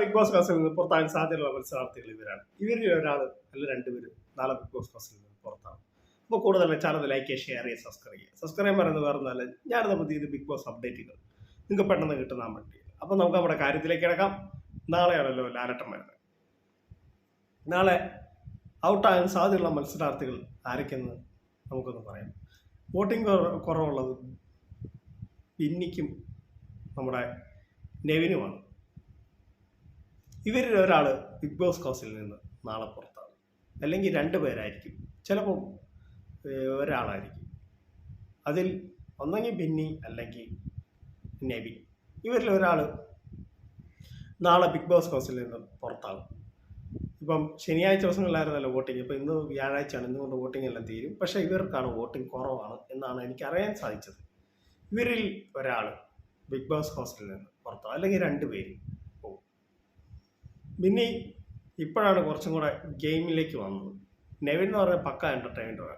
Big boss ക്ലാസ്സിൽ നിന്ന് പുറത്താകാൻ സാധ്യതയുള്ള മത്സരാർത്ഥികൾ ഇവരാണ്. ഇവരിൽ ഒരാൾ അല്ല രണ്ടുപേരും നാളെ ബിഗ് ബോസ് ക്ലാസ്സിൽ നിന്ന് പുറത്താകും അപ്പോൾ കൂടുതൽ ചാനൽ ലൈക്ക് ഷെയർ ചെയ്യുക സബ്സ്ക്രൈബ് ചെയ്യുക. സബ്സ്ക്രൈബ് പറയുന്നത് വേറെ ഞാൻ ഞാനിത് പുതിയത് ബിഗ് ബോസ് അപ്ഡേറ്റുകൾ നിങ്ങൾക്ക് പെട്ടെന്ന് കിട്ടുന്ന വേണ്ടി. അപ്പോൾ നമുക്ക് നമ്മുടെ കാര്യത്തിലേക്ക് കിടക്കാം. നാളെയാണല്ലോ ലാലട്ടം വരുന്നത്. നാളെ ഔട്ടാകാൻ സാധ്യതയുള്ള മത്സരാർത്ഥികൾ ആരൊക്കെയെന്ന് നമുക്കൊന്ന് പറയാം. വോട്ടിംഗ് കുറവുള്ളത് പിന്നിക്കും നമ്മുടെ നെവിനുമാണ്. ഇവരിൽ ഒരാൾ ബിഗ് ബോസ് കോസിൽ നിന്ന് നാളെ പുറത്താകും അല്ലെങ്കിൽ രണ്ട് പേരായിരിക്കും. ചിലപ്പം ഒരാളായിരിക്കും. അതിൽ ഒന്നെങ്കിൽ ബിന്നി അല്ലെങ്കിൽ നബി. ഇവരിൽ ഒരാൾ നാളെ ബിഗ് ബോസ് കോസിൽ നിന്ന് പുറത്താകും ഇപ്പം ശനിയാഴ്ച ദിവസങ്ങളിലായിരുന്നല്ലോ വോട്ടിംഗ്. ഇപ്പം ഇന്ന് വ്യാഴാഴ്ചയാണ്. ഇന്നുകൊണ്ട് വോട്ടിംഗ് എല്ലാം തീരും. പക്ഷേ ഇവർക്കാണ് വോട്ടിംഗ് കുറവാണ് എന്നാണ് എനിക്ക് അറിയാൻ സാധിച്ചത്. ഇവരിൽ ഒരാൾ ബിഗ് ബോസ് ഹോസ്റ്റലിൽ നിന്ന് പുറത്താകും അല്ലെങ്കിൽ രണ്ട് പേര്. പിന്നെ ഇപ്പോഴാണ് കുറച്ചും കൂടെ ഗെയിമിലേക്ക് വന്നത്. നെവിൻ എന്ന് പറഞ്ഞ പക്ക എന്റർടൈൻമെന്റാണ്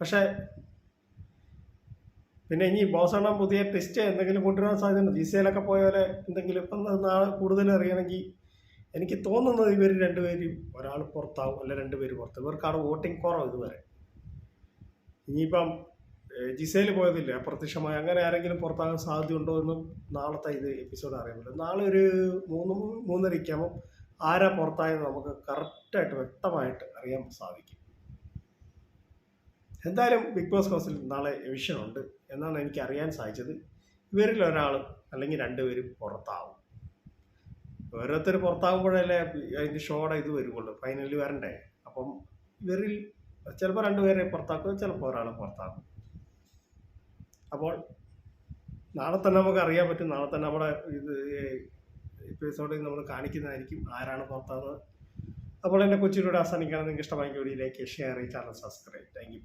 പക്ഷേ പിന്നെ ഇനി ബോസണം പുതിയ ടെസ്റ്റ് എന്തെങ്കിലും കൊണ്ടുവരാൻ സാധ്യതയുണ്ട്? ജി സിയിലൊക്കെ പോയ പോലെ എന്തെങ്കിലും ഇപ്പം നാളെ കൂടുതൽ അറിയണമെങ്കിൽ എനിക്ക് തോന്നുന്നത് ഇവർ രണ്ടുപേരും ഒരാൾ പുറത്താവും അല്ല രണ്ടുപേര് പുറത്ത്. ഇവർക്കാണ് വോട്ടിംഗ് കുറവ് ഇതുവരെ. ഇനിയിപ്പം ജിസയിൽ പോയതില്ല. അപ്രത്യക്ഷമായി. അങ്ങനെ ആരെങ്കിലും പുറത്താകാൻ സാധ്യതയുണ്ടോ എന്ന് നാളത്തെ ഇത് എപ്പിസോഡ് അറിയാമല്ലോ നാളെ ഒരു മൂന്ന് മൂന്നരയ്ക്കാകുമ്പോൾ ആരാ പുറത്തായെന്ന് നമുക്ക് കറക്റ്റായിട്ട് വ്യക്തമായിട്ട് അറിയാൻ സാധിക്കും. എന്തായാലും ബിഗ് ബോസ് ഹൗസിൽ നാളെ എവിഷൻ ഉണ്ട് എന്നാണ് എനിക്ക് അറിയാൻ സാധിച്ചത്. ഇവരിൽ ഒരാൾ അല്ലെങ്കിൽ രണ്ടുപേരും പുറത്താവും. ഓരോരുത്തർ പുറത്താകുമ്പോഴല്ലേ അതിന്റെ ഷോയുടെ ഇത് വരുള്ളൂ ഫൈനലിൽ വരണ്ടേ? അപ്പം ഇവരിൽ ചിലപ്പോൾ രണ്ടുപേരെ പുറത്താക്കും ചിലപ്പോൾ ഒരാളെ പുറത്താക്കും. അപ്പോൾ നാളെ തന്നെ നമുക്ക് അറിയാൻ പറ്റും. നാളെ തന്നെ നമ്മുടെ ഇത് എപ്പിസോഡിൽ നമ്മൾ കാണിക്കുന്നതായിരിക്കും ആരാണ് പുറത്താകുന്നത് അപ്പോൾ എന്റെ കൊച്ചിയിലൂടെ അവസാനിക്കുകയാണ്. നിങ്ങൾക്ക് ഇഷ്ടമായി like share channel subscribe thank you